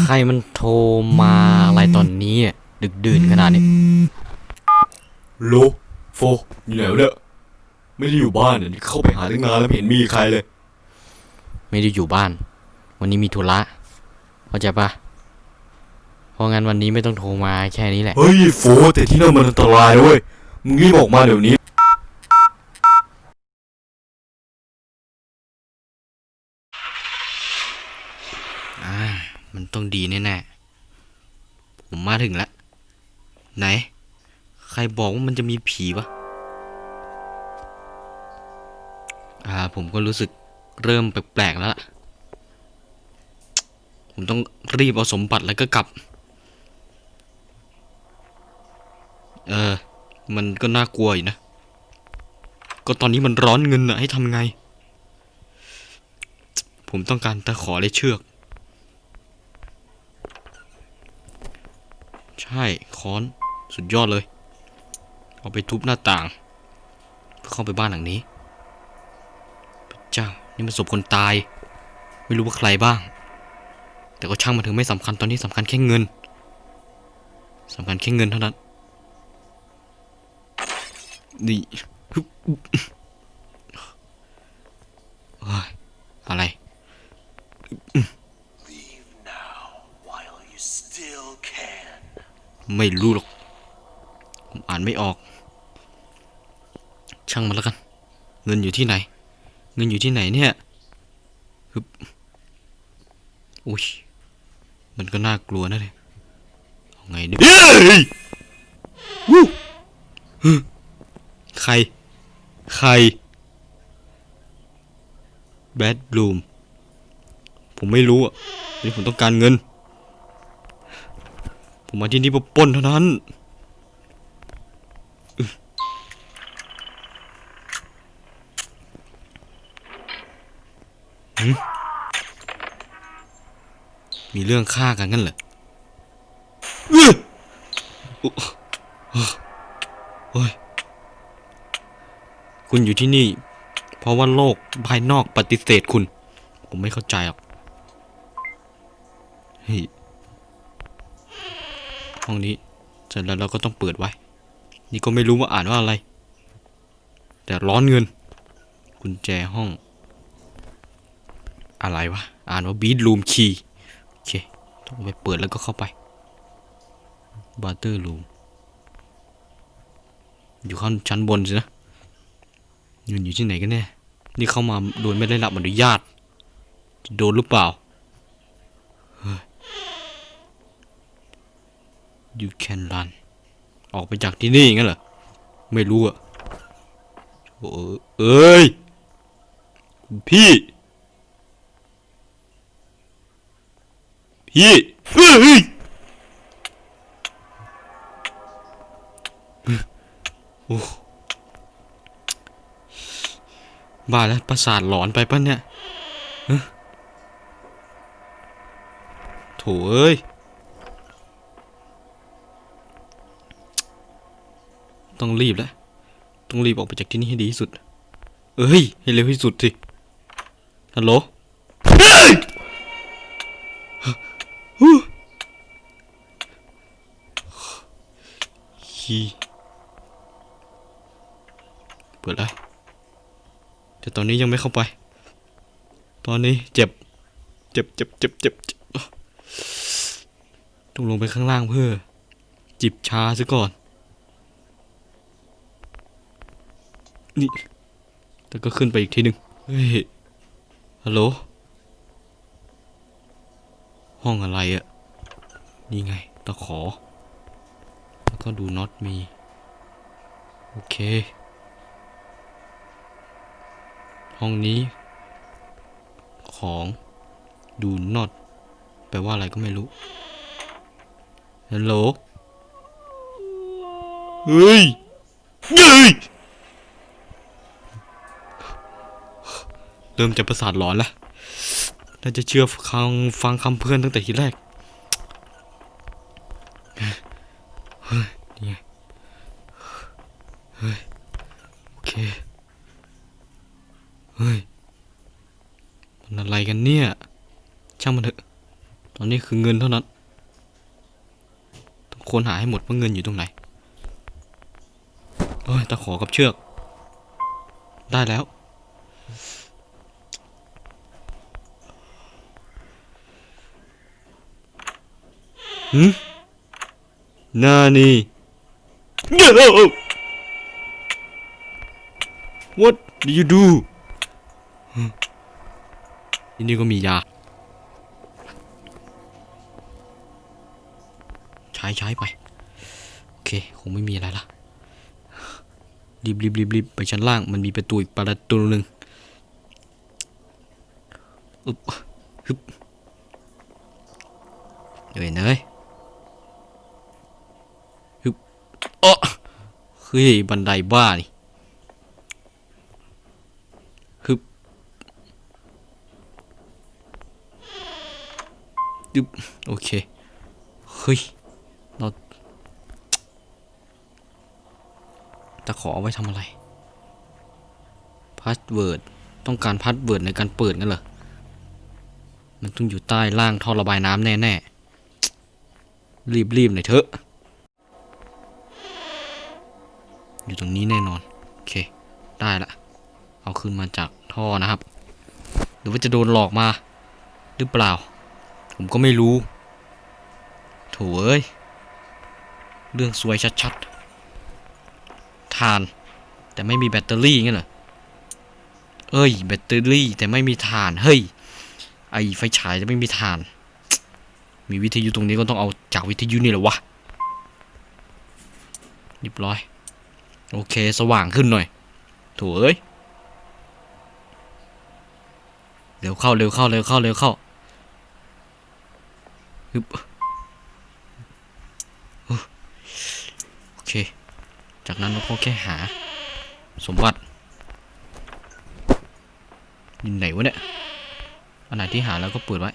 ใครมันโทรมาอะไรตอนนี้อะดึกดื่นขนาดนี้ โลโฟอยู่ไหนวะเนี่ยไม่ได้อยู่บ้านอะนี่เข้าไปหาตั้งนานแล้วไม่เห็นมีใครเลย ไม่ได้อยู่บ้าน วันนี้มีธุระเข้าใจปะเพราะงั้นวันนี้ไม่ต้องโทรมาแค่นี้แหละ เฮ้ยโฟแต่ที่นั่นมันอันตรายนะเว้ยมึงรีบออกมาเดี๋ยวนี้ อ่า มัน ต้องดีแน่ๆ ผมมาถึงแล้ว ไหน ใครบอกว่ามันจะมีผีวะ อ่า ผมก็รู้สึกเริ่มแปลกๆแล้วล่ะ ผมต้องรีบเอาสมบัติแล้วก็กลับ เออ มันก็น่ากลัวอยู่นะ ก็ตอนนี้มันร้อนเงินอะให้ทำไง ผมต้องการตะขอและเชือก ช่ค้อนสุดยอดเลย เอาไปทุบหน้าต่างเพื่อเข้าไปบ้านหลังนี้พระเจ้านี่มันศพคนตาย ไม่รู้ว่าใครบ้าง แต่ก็ช่างมันถอะไม่สำคัญตอนนี้สำคัญแค่เงินสำคัญแค่เงินเท่านั้นนี่ฮึบเฮ้ยอะไร ไม่รู้หรอก ผมอ่านไม่ออก ช่างมันแล้วกัน เงินอยู่ที่ไหน เงินอยู่ที่ไหนเนี่ยฮึบอุ้ย มันก็น่ากลัวนะเนี่ยเอาไงดีเฮ้ยวู้ใคร ใคร แบดลูม ผมไม่รู้อะนี่ผมต้องการเงิน ผมมาที่นี่เพื่อปล้นเท่านั้นมีเรื่องฆ่ากันงั้นเหรออื้อโอ้ย คุณอยู่ที่นี่ เพราะว่าโลกภายนอกปฏิเสธคุณ ผมไม่เข้าใจหรอกเฮ้ ห้องนี้เสร็จแล้วเราก็ต้องเปิดไว้ นี่ก็ไม่รู้ว่าอ่านว่าอะไร แต่ร้อนเงิน กุญแจห้อง อะไรวะ อ่านว่าบีดรูมคีโอเค ต้องไปเปิดแล้วก็เข้าไปบัตเตอร์รูมอยู่ข้างชั้นบนสินะเงินอยู่ที่ไหนกันแน่ นี่เข้ามาโดยไม่ได้รับอนุญาต โดนหรือเปล่า you can run ออกไปจากที่นี่งั้นเหรอ ไม่รู้อะโอ้เอ้ย พี่ พี่เอ้ยโอ้บ้าแล้วประสาทหลอนไปปะเนี่ยโถเอ้ย ต้องรีบแล้ว ต้องรีบออกไปจากที่นี่ให้ดีที่สุด เอ้ย ให้เร็วที่สุดสิ ฮัลโหลเฮ้ยฮู้ขี้เปิดแล้ว แต่ตอนนี้ยังไม่เข้าไป ตอนนี้เจ็บ เจ็บเจ็บเจ็บเจ็บต้องลงไปข้างล่างเพื่อ จิบชาซะก่อน นี่ แต่ก็ขึ้นไปอีกทีหนึ่งเฮ้ย ฮัลโหล ห้องอะไรอะนี่ไง ตะขอ แล้วก็ดูน็อตมี โอเค ห้องนี้ ของดูน็อตแปลว่าอะไรก็ไม่รู้ ฮัลโหล เฮ้ย เฮ้ย เริ่มจะประสาทหลอนแล้วน่าจะเชื่อฟังฟังคำเพื่อนตั้งแต่ทีแรกเฮ้ยนี่ไงเฮ้ยโอเคเฮ้ยมันอะไรกันเนี่ย ช่างมันเถอะ ตอนนี้คือเงินเท่านั้นต้องค้นหาให้หมดว่าเงินอยู่ตรงไหนเอ้ยตะขอกับเชือก ได้แล้ว หืมนานี่เย What did you do ฮึที่นี่ก็มียา ใช้ใช้ไป โอเค คงไม่มีอะไรละรีบรีบรีบรีบไปชั้นล่าง มันมีประตูอีกประตูหนึ่งอึบฮึบเดี๋ยวเนยฮึบ อ๋อเฮ้ยบันไดบ้านี่ฮึบยึบโอเค เฮ้ย เราตะขอเอาไว้ทำอะไร พาสเวิร์ด ต้องการพาสเวิร์ดในการเปิดงั้นเหรอ มันต้องอยู่ใต้ล่างท่อระบายน้ำแน่ ๆ รีบๆหน่อยเถอะ อยู่ตรงนี้แน่นอน โอเค ได้ละ เอาขึ้นมาจากท่อนะครับ หรือว่าจะโดนหลอกมา หรือเปล่า ผมก็ไม่รู้โถเอ้ย เรื่องซวยชัดๆทาน แต่ไม่มีแบตเตอรี่งั้นเหรอ เอ้ย แบตเตอรี่แต่ไม่มีถ่าน เฮ้ย ไอไฟฉายจะไม่มีถ่าน มีวิทยุตรงนี้ก็ต้องเอาจากวิทยุนี่แหละวะเรียบร้อย โอเคสว่างขึ้นหน่อยโถเอ้ยเร็วเข้าเร็วเข้าเร็วเข้าเร็วเข้าฮึบโอเค จากนั้นเราก็แค่หา สมบัติยู่ไหนวะเนี่ยอันไหนที่หาแล้วก็เปิดไว้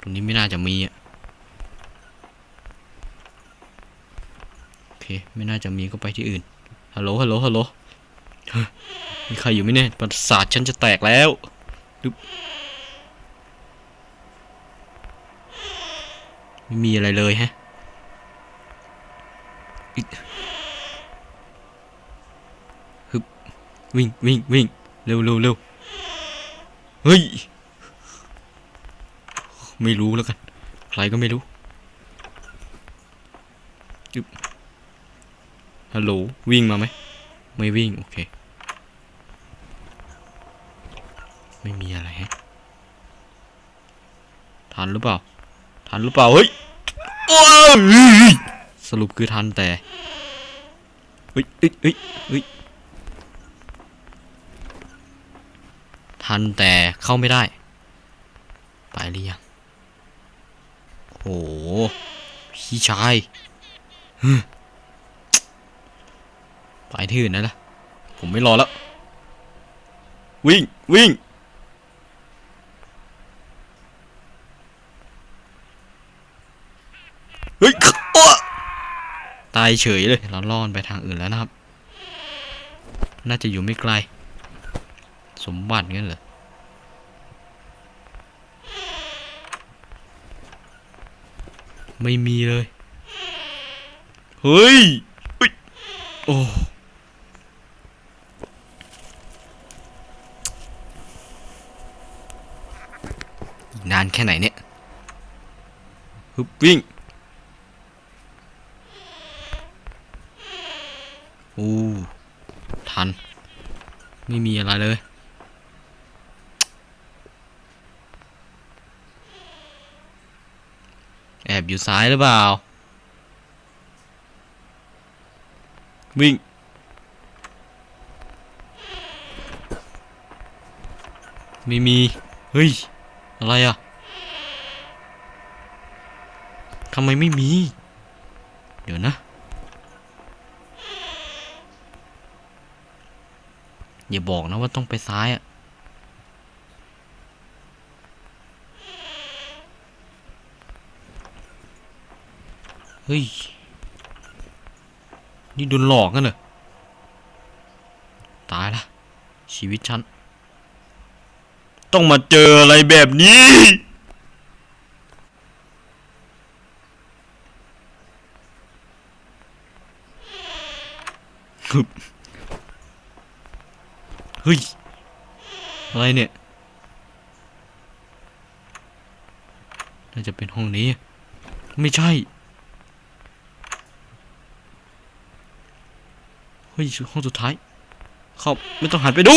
ตรงนี้ไม่น่าจะมีอะ โอเค ไม่น่าจะมีก็ไปที่อื่น ฮัลโหล ฮัลโหล ฮัลโหล มีใครอยู่ไหมเนี่ย ประสาทฉันจะแตกแล้วดึบไม่มีอะไรเลยฮะอิ๊ดฮึบวิ่งวิ่งวิ่งเร็วเร็วเร็วเฮ้ย ไม่รู้แล้วกัน ใครก็ไม่รู้จึ๊บ ฮัลโหลวิ่งมาไหม ไม่วิ่ง โอเค ไม่มีอะไรฮะทันหรือเปล่า ทันหรือเปล่า เฮ้ยสรุปคือทันแต่ เฮ้ยเฮ้ยเฮ้ยเฮ้ยทันแต่เข้าไม่ได้ ไปหรือยังโอ้โหพี่ชายฮึ ไปที่อื่นนะล่ะ ผมไม่รอแล้ว วิ่ง วิ่ง เฮ้ยตายเฉยเลย เราล่อนไปทางอื่นแล้วนะครับ น่าจะอยู่ไม่ไกล สมบัติงั้นเหรอไม่มีเลย เฮ้ย โอ้ นานแค่ไหนเนี่ยฮึบวิ่งโอ้ทัน ไม่มีอะไรเลยแอบอยู่ซ้ายหรือเปล่า วิ่ง ไม่มี เฮ้ย อะไรอะทำไมไม่มี เดี๋ยวนะ อย่าบอกนะว่าต้องไปซ้ายอะเฮ้ย นี่โดนหลอกกันเหรอ ตายละชีวิตฉัน ต้องมาเจออะไรแบบนี้ฮึเฮ้ย อะไรเนี่ย น่าจะเป็นห้องนี้ ไม่ใช่ เฮ้ย ห้องสุดท้าย เข้าไม่ต้องหันไปดู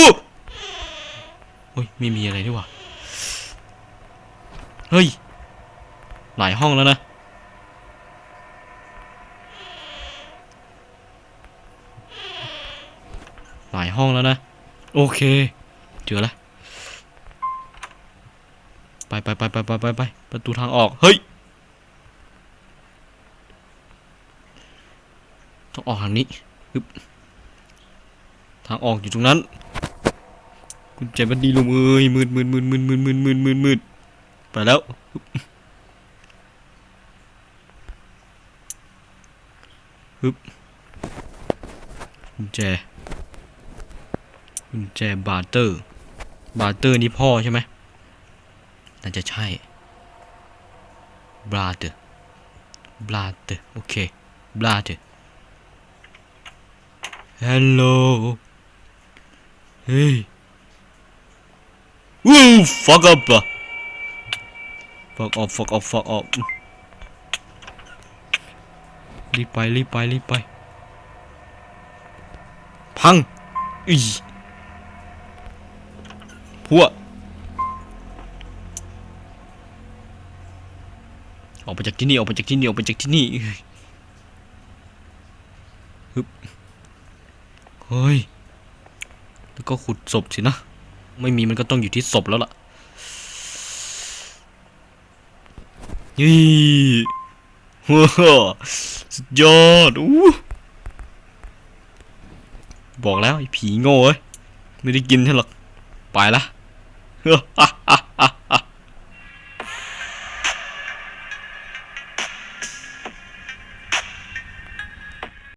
เฮ้ยไม่มีอะไรด้วยว่ะเฮ้ย หลายห้องแล้วนะ หลายห้องแล้วนะ โอเค เจอแล้วไปไปไปไปไปไปไปประตูทางออก เฮ้ย ต้องออกทางนี้ ทางออกอยู่ตรงนั้น กุญแจบันดีลงเอ้ยมืดมืดมืดมืดมืดมืดมืดมืดมืดไปแล้วฮึบกุญแจกุญแจบาร์เตอร์ บาร์เตอร์นี่พ่อใช่ไหมน่าจะใช่บราเตอร์บราเตอร์โอเคบราเตอร์ Hello. Hey. Woo! Fuck up. Fuck off, fuck off, fuck off. รีบไป รีบไป รีบไป พังอีพัวออกไปจากที่นี่ ออกไปจากที่นี่ ออกไปจากที่นี่ฮึบเฮ้ย แล้วก็ขุดศพสินะ ไม่มีมันก็ต้องอยู่ที่ศพแล้วล่ะนี่ว้าสุดยอดอู้บอกแล้วไอ้ผีโง่เอ้ยไม่ได้กินใช่หรอกไปละเฮ้ออะอะ